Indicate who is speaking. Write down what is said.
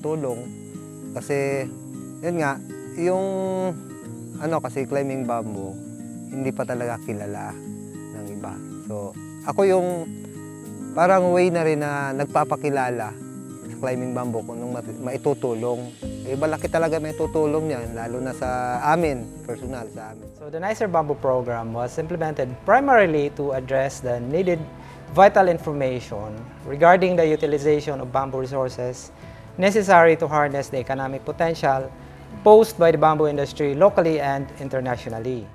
Speaker 1: makatulong kasi yun nga, yung ano kasi climbing bamboo, hindi pa talaga kilala ng iba. So, ako yung parang way na rin na nagpapakilala sa climbing bamboo kung nung maitutulong. Eh, malaki talaga may tutulong yan, lalo na sa amin, personal sa amin.
Speaker 2: So the Nicer Bamboo program was implemented primarily to address the needed vital information regarding the utilization of bamboo resources necessary to harness the economic potential posed by the bamboo industry locally and internationally.